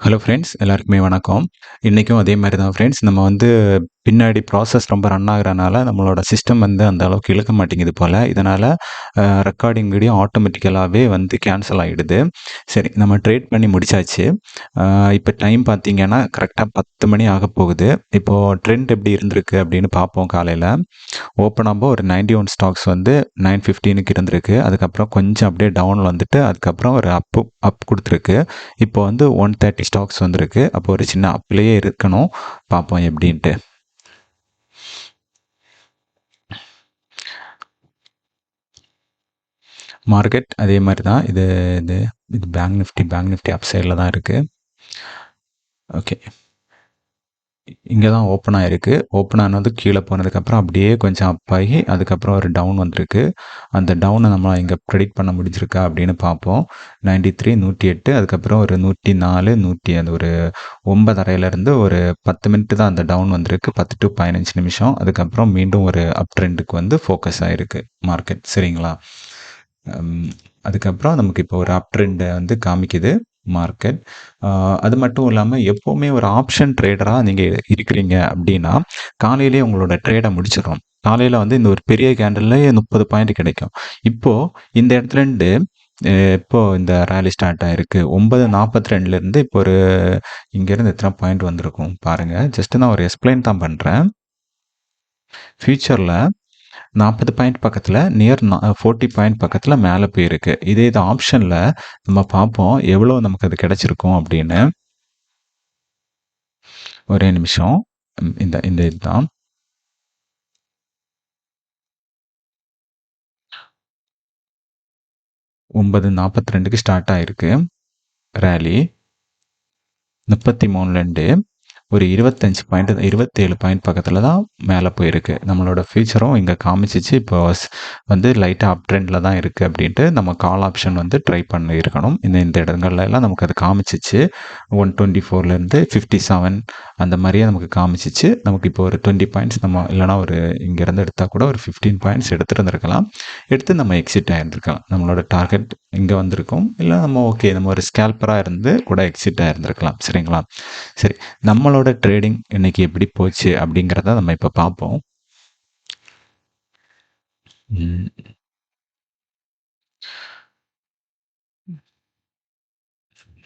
Hello friends எல்லாருக்குமே வணக்கம். இன்றைக்கும் அதே மாதிரி தான் ஃப்ரெண்ட்ஸ் நம்ம வந்து பின்னாடி ப்ராசஸ் ரொம்ப ரன் ஆகிறனால நம்மளோட சிஸ்டம் வந்து அந்த அளவுக்கு இழுக்க மாட்டேங்குது போல். இதனால் ரெக்கார்டிங் வீடியோ ஆட்டோமேட்டிக்கலாகவே வந்து கேன்சல் ஆகிடுது சரி நம்ம ட்ரேட் பண்ணி முடிச்சாச்சு. இப்போ டைம் பார்த்தீங்கன்னா கரெக்டாக பத்து மணி ஆக போகுது. இப்போது ட்ரெண்ட் எப்படி இருந்திருக்கு அப்படின்னு பார்ப்போம் காலையில். ஓப்பன் ஆகும்போது ஒரு நைன்டி ஒன் ஸ்டாக்ஸ் வந்து நைன் ஃபிஃப்டீனுக்கு இருந்திருக்கு. அதுக்கப்புறம் கொஞ்சம் அப்படியே டவுன் வந்துட்டு அதுக்கப்புறம் ஒரு அப்பு அப் கொடுத்துருக்கு. இப்போ வந்து ஒன் தேர்ட்டி ஸ்டாக்ஸ் வந்திருக்கு. அப்போ ஒரு சின்ன அப்லேயே இருக்கணும். பார்ப்போம் எப்படின்ட்டு. மார்க்கெட் அதே மாதிரி தான் இது இது இது bank Nifty bank Nifty up சைடில் தான் இருக்குது ஓகே இங்கே தான் ஓப்பன் ஆகிருக்கு ஓப்பன் ஆனது கீழே போனதுக்கப்புறம் அப்படியே கொஞ்சம் அப் ஆகி அதுக்கப்புறம் ஒரு டவுன் வந்திருக்கு. அந்த டவுனை நம்ம இங்கே ப்ரெடிக்ட் பண்ண முடிஞ்சிருக்கா அப்படின்னு பார்ப்போம். நைன்டி த்ரீ நூற்றி எட்டு அதுக்கப்புறம் ஒரு நூற்றி நாலு நூற்றி அந்த ஒரு ஒன்பதரையிலேருந்து ஒரு பத்து மினிட் தான் அந்த டவுன் வந்திருக்கு. பத்து டு பதினஞ்சு நிமிஷம். அதுக்கப்புறம் மீண்டும் ஒரு அப் ட்ரெண்டுக்கு வந்து ஃபோக்கஸ் ஆகிருக்கு மார்க்கெட் சரிங்களா? அதுக்கப்புறம் நமக்கு இப்போ ஒரு அப் ட்ரெண்டை வந்து காமிக்குது மார்க்கெட் அது மட்டும் இல்லாமல் எப்போவுமே ஒரு ஆப்ஷன் ட்ரேடராக நீங்கள் இருக்கிறீங்க அப்படின்னா காலையிலே உங்களோட ட்ரேடை முடிச்சிடும் காலையில் வந்து இந்த ஒரு பெரிய கேண்டலில் முப்பது பாயிண்ட் கிடைக்கும். இப்போது இந்த இடத்துல இருந்து இப்போ இந்த ரேலி ஸ்டார்ட் ஆயிருக்கு. ஒன்பது நாற்பத்தி ரெண்டுலேருந்து இப்போ ஒரு இங்கேருந்து எத்தனை பாயிண்ட் வந்திருக்கும் பாருங்கள் ஜஸ்ட் நான் ஒரு எக்ஸ்பிளைன் தான் பண்ணுறேன் ஃப்யூச்சரில் நாற்பது பாயிண்ட் பக்கத்தில் நியர் ஃபோர்ட்டி பாயிண்ட் பக்கத்தில் மேலே போயிருக்கு. இதே இது ஆப்ஷனில் நம்ம பார்ப்போம் எவ்வளோ நமக்கு அது கிடச்சிருக்கும் அப்படின்னு. ஒரே நிமிஷம். இந்த இந்த இதுதான். ஒன்பது நாற்பத்தி ரெண்டுக்கு ஸ்டார்ட் ஆகிருக்கு ரேலி முப்பத்தி மூணுலேருந்து ஒரு இருபத்தஞ்சி பாயிண்ட் இருபத்தேழு பாயிண்ட் பக்கத்தில் தான் மேலே போயிருக்கு. நம்மளோட ஃபியூச்சரும் இங்கே காமிச்சிச்சு. இப்போ வந்து லைட்டாக அப் ட்ரெண்டில் தான் இருக்குது அப்படின்ட்டு நம்ம கால் ஆப்ஷன் வந்து ட்ரை பண்ணியிருக்கணும். இந்த இந்த இடங்கள்ல எல்லாம் நமக்கு அது காமிச்சிச்சு. ஒன் டுவெண்ட்டி ஃபோர்லேருந்து ஃபிஃப்டி செவன் அந்த மாதிரியே நமக்கு காமிச்சிச்சு. நமக்கு இப்போ ஒரு டுவெண்ட்டி பாயிண்ட்ஸ் நம்ம இல்லைனா ஒரு இங்கேருந்து எடுத்தால் கூட ஒரு ஃபிஃப்டீன் பாயிண்ட்ஸ் எடுத்துருந்துருக்கலாம். எடுத்து நம்ம எக்ஸிட் ஆகிருந்துருக்கலாம் நம்மளோட டார்கெட் இங்கே வந்திருக்கும். இல்லை நம்ம ஓகே நம்ம ஒரு ஸ்கேல்பராக இருந்து கூட எக்ஸிட் ஆகிருந்துருக்கலாம் சரிங்களா? சரி நம்மளோட ட்ரேடிங் இன்னைக்கு எப்படி போச்சு அப்படிங்கிறத நம்ம இப்போ பார்ப்போம்.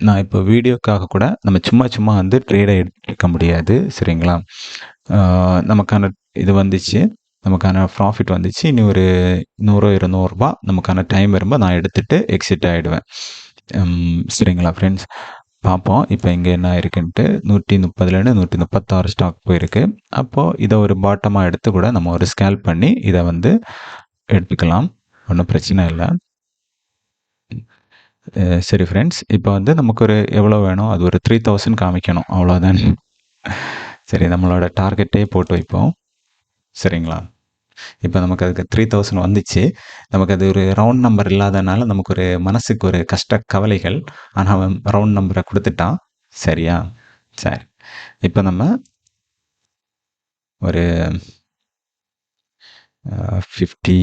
நான் இப்போ வீடியோக்காக கூட நம்ம சும்மா சும்மா வந்து ட்ரேடை எடுக்க முடியாது சரிங்களா? நமக்கான இது வந்துச்சு. நமக்கான ப்ராஃபிட் வந்துச்சு. இனி ஒரு நூறோ இருநூறுபா நமக்கான டைம் வரும்போது நான் எடுத்துகிட்டு எக்ஸிட் ஆகிடுவேன் சரிங்களா ஃப்ரெண்ட்ஸ் பார்ப்போம் இப்போ இங்கே என்ன இருக்குன்ட்டு நூற்றி முப்பதுலேருந்து நூற்றி முப்பத்தாறு ஸ்டாக் போயிருக்கு. அப்போது இதை ஒரு பாட்டமாக எடுத்து கூட நம்ம ஒரு ஸ்கேல் பண்ணி இதை வந்து எடுத்துக்கலாம். ஒன்றும் பிரச்சனை இல்லை. சரி ஃப்ரெண்ட்ஸ் இப்போ வந்து நமக்கு ஒரு எவ்வளோ வேணும்? அது ஒரு த்ரீ தௌசண்ட் காமிக்கணும். அவ்வளோதான் சரி நம்மளோட டார்கெட்டே போட்டு வைப்போம். சரிங்களா? இப்போ நமக்கு அதுக்கு த்ரீ தௌசண்ட் வந்துச்சு. நமக்கு அது ஒரு ரவுண்ட் நம்பர் இல்லாதனால நமக்கு ஒரு மனசுக்கு ஒரு கஷ்ட கவலைகள். ஆனால் அவன் ரவுண்ட் நம்பரை கொடுத்துட்டான். சரியா? சரி. இப்போ நம்ம ஒரு ஃபிஃப்டி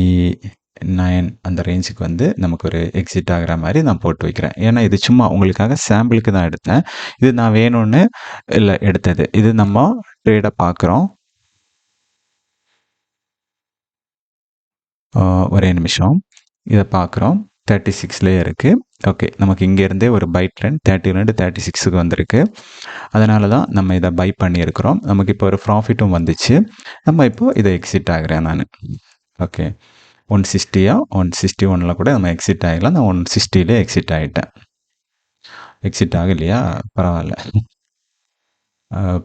நைன் அந்த ரேஞ்சுக்கு வந்து நமக்கு ஒரு எக்ஸிட் ஆகிற மாதிரி நான் போட்டு வைக்கிறேன். ஏன்னா இது சும்மா உங்களுக்காக சாம்பிளுக்கு தான் எடுத்தேன். இது நான் வேணும்னு இல்லை எடுத்தது. இது நம்ம ட்ரேடை பார்க்குறோம். ஒரே நிமிஷம். இதை பார்க்குறோம். தேர்ட்டி சிக்ஸ்லேயே இருக்குது ஓகே நமக்கு இங்கேருந்தே ஒரு பை ட்ரெண்ட் தேர்ட்டிலேருந்து தேர்ட்டி சிக்ஸுக்கு வந்திருக்கு. அதனால தான் நம்ம இதை பை பண்ணியிருக்கிறோம். நமக்கு இப்போ ஒரு ப்ராஃபிட்டும் வந்துச்சு. நம்ம இப்போது இதை எக்ஸிட் ஆகிறேன் நான். ஓகே ஒன் சிக்ஸ்டியா ஒன் சிக்ஸ்டி ஒனில் கூட நம்ம எக்ஸிட் ஆகலாம். நான் ஒன் சிக்ஸ்டிலே எக்ஸிட் ஆகிட்டேன் எக்ஸிட் ஆகலையா? பரவாயில்ல.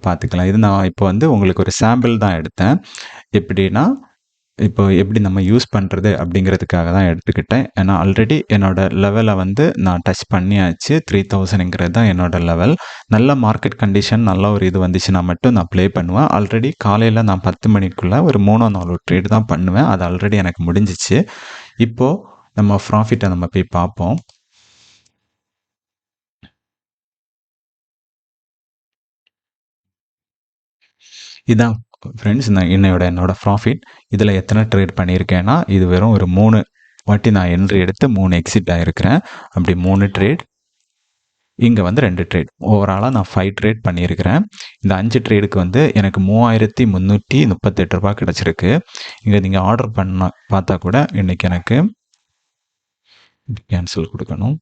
பார்த்துக்கலாம். இது நான் இப்போ வந்து உங்களுக்கு ஒரு சாம்பிள் தான் எடுத்தேன். எப்படின்னா இப்போ எப்படி நம்ம யூஸ் பண்ணுறது அப்படிங்கிறதுக்காக தான் எடுத்துக்கிட்டேன். ஏன்னா ஆல்ரெடி என்னோடய லெவலை வந்து நான் டச் பண்ணியாச்சு. த்ரீ தௌசண்ட்ங்கிறது தான் என்னோடய லெவல் நல்ல மார்க்கெட் கண்டிஷன் நல்ல ஒரு இது வந்துச்சுன்னா மட்டும் நான் ப்ளே பண்ணுவேன். ஆல்ரெடி காலையில் நான் பத்து மணிக்குள்ளே ஒரு மூணோ நாலு ட்ரேட் தான் பண்ணுவேன். அது ஆல்ரெடி எனக்கு முடிஞ்சிச்சு. இப்போது நம்ம ப்ராஃபிட்டை நம்ம போய் பார்ப்போம். இதான் ஃப்ரெண்ட்ஸ் நான் என்னோட என்னோட ப்ராஃபிட் இதில் எத்தனை ட்ரேட் பண்ணியிருக்கேன்னா இது வெறும் ஒரு மூணு வாட்டி நான் என்ட்ரி எடுத்து மூணு எக்ஸிட் ஆகிருக்கிறேன் அப்படி மூணு ட்ரேட் இங்கே வந்து ரெண்டு ட்ரேட் ஓவராலாக நான் ஃபைவ் ட்ரேட் பண்ணியிருக்கிறேன். இந்த அஞ்சு ட்ரேடுக்கு வந்து எனக்கு மூவாயிரத்தி முந்நூற்றி முப்பத்தெட்டு ரூபா கிடச்சிருக்கு. இங்கே நீங்கள் ஆர்டர் பண்ண பார்த்தா கூட இன்றைக்கி எனக்கு கேன்சல் கொடுக்கணும்.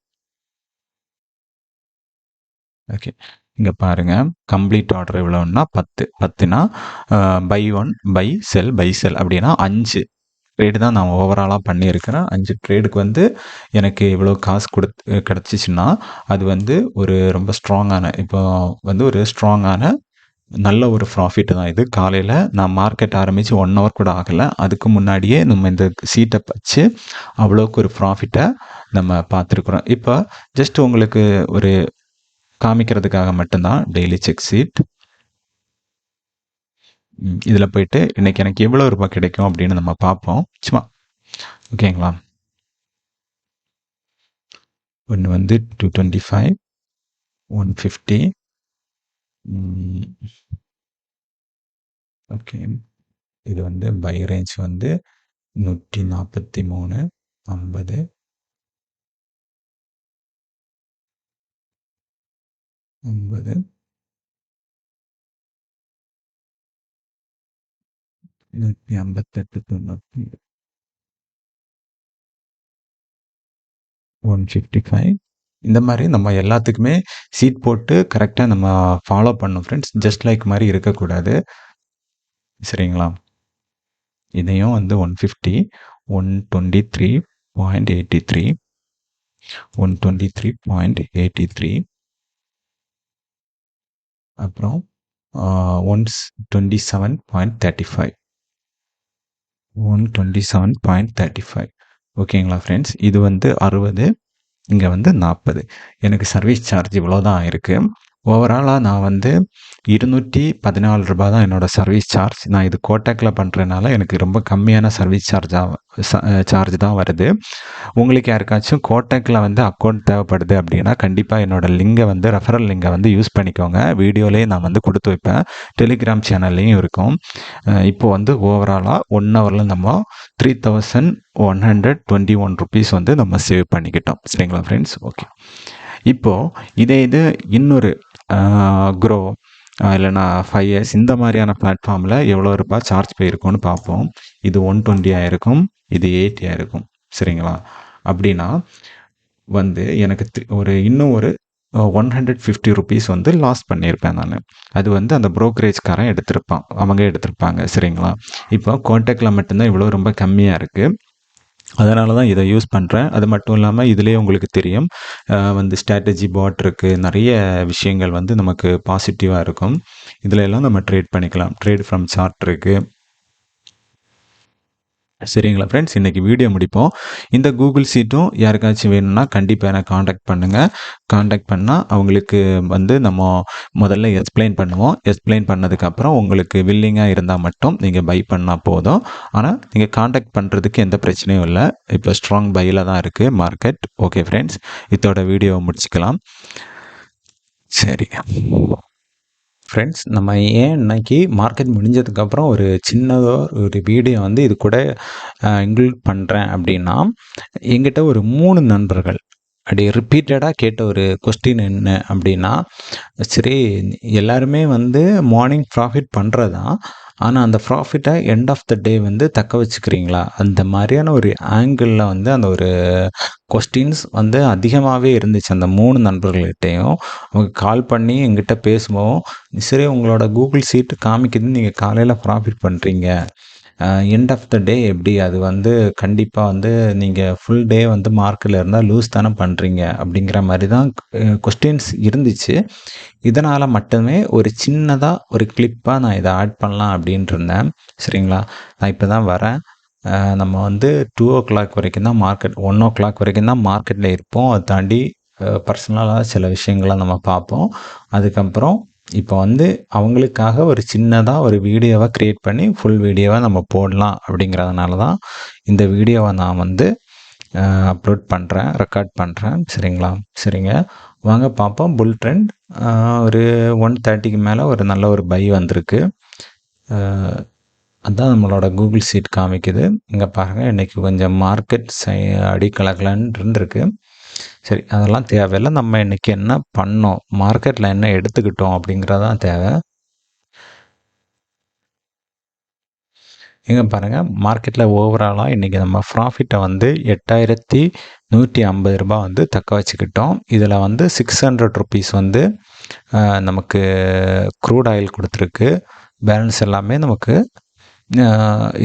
ஓகே இங்கே பாருங்கள் கம்ப்ளீட் ஆர்டர் எவ்வளோன்னா பத்து. பத்துனா buy one buy sell buy sell அப்படின்னா அஞ்சு. ட்ரேடு தான் நான் ஓவராலாக பண்ணியிருக்கிறேன். அஞ்சு ட்ரேடுக்கு வந்து எனக்கு இவ்வளோ காசு கொடுத்து கிடச்சிச்சின்னா அது வந்து ஒரு ரொம்ப ஸ்ட்ராங்கான இப்போ வந்து ஒரு ஸ்ட்ராங்கான நல்ல ஒரு ப்ராஃபிட் தான் இது. காலையில் நான் மார்க்கெட் ஆரம்பித்து ஒன் ஹவர் கூட ஆகலை. அதுக்கு முன்னாடியே நம்ம இந்த சீட்டை வச்சு அவ்வளோக்கு ஒரு ப்ராஃபிட்டை நம்ம பார்த்துருக்குறோம். இப்போ ஜஸ்ட் உங்களுக்கு ஒரு காமிக்கிறதுக்காக மட்டும்தான் டெய்லி செக் சீட் இதில் போயிட்டு இன்றைக்கி எனக்கு எவ்வளோ ரூபாய் கிடைக்கும் அப்படின்னு நம்ம பார்ப்போம். சும்மா. ஓகேங்களா ஒன்று வந்து two twenty five one fifty okay இது வந்து பை ரேஞ்ச் வந்து நூற்றி நாற்பத்தி மூணு ஐம்பது. ஒன்பது. நூற்றி ஐம்பத்தெட்டு தொண்ணூற்றி ஒன் ஃபிஃப்டி ஃபைவ் இந்த மாதிரி நம்ம எல்லாத்துக்குமே சீட் போட்டு கரெக்டாக நம்ம ஃபாலோ பண்ணணும் ஃப்ரெண்ட்ஸ் ஜஸ்ட் லைக் மாதிரி இருக்கக்கூடாது. சரிங்களா? இதையும் வந்து one fifty one twenty three point eighty three one twenty three point eighty three அப்புறம் one twenty seven point thirty five one twenty seven point thirty five ஓகேங்களா ஃப்ரெண்ட்ஸ் இது வந்து அறுபது இங்கே வந்து நாற்பது எனக்கு சர்வீஸ் சார்ஜ் இவ்வளோ தான் இருக்குது ஓவராலாக நான் வந்து இருநூற்றி பதினாலு ரூபாய் தான் என்னோடய சர்வீஸ் சார்ஜ் நான் இது கோட்டக்கில் பண்ணுறதுனால எனக்கு ரொம்ப கம்மியான சர்வீஸ் சார்ஜாக சார்ஜ் தான் வருது. உங்களுக்கு யாருக்காச்சும் கோட்டக்கில் வந்து அக்கௌண்ட் தேவைப்படுது அப்படின்னா கண்டிப்பாக என்னோடய லிங்கை வந்து ரெஃபரல் லிங்கை வந்து யூஸ் பண்ணிக்கோங்க. வீடியோலேயே நான் வந்து கொடுத்து வைப்பேன். டெலிகிராம் சேனல்லையும் இருக்கும். இப்போ வந்து ஓவராலாக ஒன் ஹவரில் நம்ம three thousand one hundred twenty one rupees வந்து நம்ம சேவ் பண்ணிக்கிட்டோம். சரிங்களா ஃப்ரெண்ட்ஸ் ஓகே இப்போது இதே இது இன்னொரு க்ரோ இல்லைனா ஃபைவ் இயர்ஸ் இந்த மாதிரியான பிளாட்ஃபார்மில் எவ்வளோ ரூபாய் சார்ஜ் போயிருக்கும்னு பார்ப்போம். இது ஒன் டுவெண்ட்டியாக இருக்கும் இது எயிட்டியாக இருக்கும். சரிங்களா? அப்படின்னா வந்து எனக்கு ஒரு இன்னும் ஒரு ஒன் ஹண்ட்ரட் ஃபிஃப்டி ருபீஸ் வந்து லாஸ் பண்ணியிருப்பேன் நான். அது வந்து அந்த ப்ரோக்கரேஜ்காரன் எடுத்திருப்பான் அவங்க எடுத்திருப்பாங்க. சரிங்களா? இப்போ கான்டாக்டில் மட்டும்தான் இவ்வளோ ரொம்ப கம்மியாக இருக்குது அதனால தான் இதை யூஸ் பண்ணுறேன் அது மட்டும் இல்லாமல் இதுலேயே உங்களுக்கு தெரியும். வந்து ஸ்ட்ராட்டஜி பாட் இருக்குது நிறைய விஷயங்கள் வந்து நமக்கு பாசிட்டிவாக இருக்கும். இதில் எல்லாம் நம்ம ட்ரேட் பண்ணிக்கலாம். ட்ரேட் ஃப்ரம் சார்ட் இருக்குது சரிங்களா ஃப்ரெண்ட்ஸ் இன்றைக்கி வீடியோ முடிப்போம். இந்த கூகுள் சீட்டும் யாருக்காச்சும் வேணும்னா கண்டிப்பாக எனக்கு காண்டாக்ட் பண்ணுங்கள் காண்டாக்ட் பண்ணால் அவங்களுக்கு வந்து நம்ம முதல்ல எக்ஸ்பிளைன் பண்ணுவோம். எக்ஸ்பிளைன் பண்ணதுக்கப்புறம் உங்களுக்கு வில்லிங்காக இருந்தால் மட்டும் நீங்கள் பை பண்ணால் போதும். ஆனால் நீங்கள் காண்டாக்ட் பண்ணுறதுக்கு எந்த பிரச்சனையும் இல்லை. இப்போ ஸ்ட்ராங் பையில் தான் இருக்குது மார்க்கெட் ஓகே ஃப்ரெண்ட்ஸ் இதோட வீடியோவை முடிச்சுக்கலாம். சரி. ஃப்ரெண்ட்ஸ் நம்ம ஏன் இன்னைக்கு மார்க்கெட் முடிஞ்சதுக்கப்புறம் ஒரு சின்னதோ ஒரு வீடியோ வந்து இது கூட இன்க்ளூட் பண்ணுறேன் அப்படின்னா எங்கிட்ட ஒரு மூணு நண்பர்கள். அப்படி ரிப்பீட்டடாக கேட்ட ஒரு கொஸ்டின் என்ன அப்படின்னா சரி எல்லாருமே வந்து மார்னிங் ப்ராஃபிட் பண்ணுறது தான் ஆனால் அந்த ப்ராஃபிட்டை எண்ட் ஆஃப் த டே வந்து தக்க வச்சுக்கிறீங்களா? அந்த மாதிரியான ஒரு ஆங்கிளில் வந்து அந்த ஒரு கொஸ்டின்ஸ் வந்து அதிகமாகவே இருந்துச்சு. அந்த மூணு நண்பர்கள்கிட்டையும் அவங்க கால் பண்ணி எங்கிட்ட பேசுவோம் சரி உங்களோட கூகுள் சீட்டு காமிக்குதுன்னு நீங்கள் காலையில் ப்ராஃபிட் பண்ணுறீங்க எண்ட் ஆஃப் த டே எப்படி? அது வந்து கண்டிப்பாக வந்து நீங்கள் ஃபுல் டே வந்து மார்க்கில் இருந்தால் லூஸ் தானே பண்ணுறீங்க அப்படிங்கிற மாதிரி தான் கொஸ்டின்ஸ் இருந்துச்சு. இதனால் மட்டுமே ஒரு சின்னதாக ஒரு கிளிப்பாக நான் இதை ஆட் பண்ணலாம் அப்படின்ட்டு இருந்தேன். சரிங்களா? நான் இப்போ தான் வரேன் நம்ம வந்து டூ ஓ கிளாக் வரைக்கும் தான் மார்க்கெட் ஒன் ஓ கிளாக் வரைக்கும் தான் மார்க்கெட்டில் இருப்போம். அதை தாண்டி பர்சனலாக சில விஷயங்களை நம்ம பார்ப்போம். அதுக்கப்புறம் இப்போ வந்து அவங்களுக்காக ஒரு சின்னதாக ஒரு வீடியோவை க்ரியேட் பண்ணி ஃபுல் வீடியோவை நம்ம போடலாம் அப்படிங்கிறதுனால தான் இந்த வீடியோவை நான் வந்து அப்லோட் பண்ணுறேன் ரெக்கார்ட் பண்ணுறேன் சரிங்களா? சரிங்க. வாங்க பார்ப்போம். புல் ட்ரெண்ட் ஒரு ஒன் தேர்ட்டிக்கு மேலே ஒரு நல்ல ஒரு பை வந்திருக்கு. அதுதான் நம்மளோட கூகுள் சீட் காமிக்குது. இங்கே பாருங்கள் இன்றைக்கி கொஞ்சம் மார்க்கெட் சை அடி கலக்கலன்னு இருந்திருக்கு சரி அதெல்லாம் தேவையில்லை. நம்ம இன்றைக்கி என்ன பண்ணோம்? மார்க்கெட்டில் என்ன எடுத்துக்கிட்டோம் அப்படிங்கிறதான் தேவை. இங்கே பாருங்கள் மார்க்கெட்டில் ஓவராலாக இன்றைக்கி நம்ம ப்ராஃபிட்டை வந்து எட்டாயிரத்தி நூற்றி ஐம்பது ரூபா வந்து தக்க வச்சுக்கிட்டோம். இதில் வந்து சிக்ஸ் ஹண்ட்ரட் ருபீஸ் வந்து நமக்கு க்ரூட் ஆயில் கொடுத்துருக்கு. பேலன்ஸ் எல்லாமே நமக்கு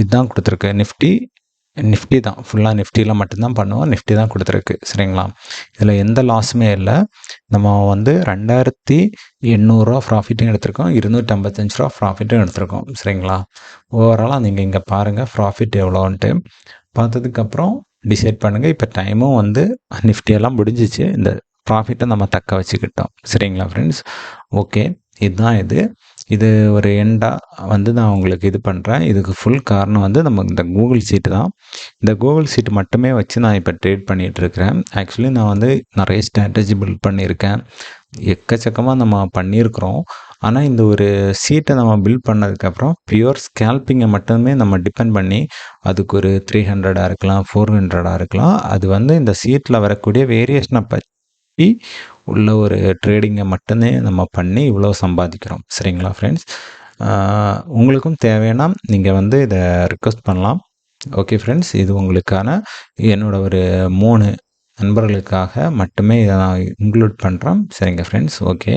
இதுதான் கொடுத்துருக்கு. நிஃப்டி நிஃப்டி தான். ஃபுல்லாக நிஃப்டியில் மட்டும்தான் பண்ணுவோம். நிஃப்டி தான் கொடுத்துருக்கு. சரிங்களா? இதில் எந்த லாஸுமே இல்லை. நம்ம வந்து ரெண்டாயிரத்தி எண்ணூறுரூவா ப்ராஃபிட்டும் எடுத்திருக்கோம். இருநூற்றி ஐம்பத்தஞ்சு ரூபா ப்ராஃபிட்டும் எடுத்திருக்கோம். சரிங்களா? ஓவராலாக நீங்கள் இங்கே பாருங்கள் ப்ராஃபிட் எவ்வளோன்ட்டு. பார்த்ததுக்கப்புறம் டிசைட் பண்ணுங்கள் இப்போ டைமும் வந்து நிஃப்டியெல்லாம் முடிஞ்சிச்சு. இந்த ப்ராஃபிட்டை நம்ம தக்க வச்சுக்கிட்டோம். சரிங்களா ஃப்ரெண்ட்ஸ் ஓகே இதுதான் இது. இது ஒரு எண்டாக வந்து நான் உங்களுக்கு இது பண்ணுறேன் இதுக்கு ஃபுல் காரணம் வந்து நம்ம இந்த கூகுள் சீட்டு தான். இந்த கூகுள் சீட்டு மட்டுமே வச்சு நான் இப்போ ட்ரேட் பண்ணிகிட்ருக்கிறேன் ஆக்சுவலி நான் வந்து நிறைய ஸ்ட்ராட்டஜி பில்ட் பண்ணியிருக்கேன். எக்கச்சக்கமாக நம்ம பண்ணியிருக்கிறோம். ஆனால் இந்த ஒரு சீட்டை நம்ம பில்ட் பண்ணதுக்கப்புறம் பியூர் ஸ்கேல்பிங்கை மட்டுமே நம்ம டிபெண்ட் பண்ணி அதுக்கு ஒரு த்ரீ ஹண்ட்ரடாக இருக்கலாம் ஃபோர் ஹண்ட்ரடாக இருக்கலாம். அது வந்து இந்த சீட்டில் வரக்கூடிய வேரியேஷனை பற்றி உள்ள ஒரு ட்ரேடிங்கை மட்டுமே நம்ம பண்ணி இவ்வளோ சம்பாதிக்கிறோம். சரிங்களா ஃப்ரெண்ட்ஸ் உங்களுக்கும் தேவைன்னா நீங்கள் வந்து இதை ரிக்வஸ்ட் பண்ணலாம். ஓகே ஃப்ரெண்ட்ஸ் இது உங்களுக்கான என்னோட ஒரு மூணு நண்பர்களுக்காக மட்டுமே இதை நான் இன்க்ளூட் பண்ணுறேன் சரிங்க ஃப்ரெண்ட்ஸ் ஓகே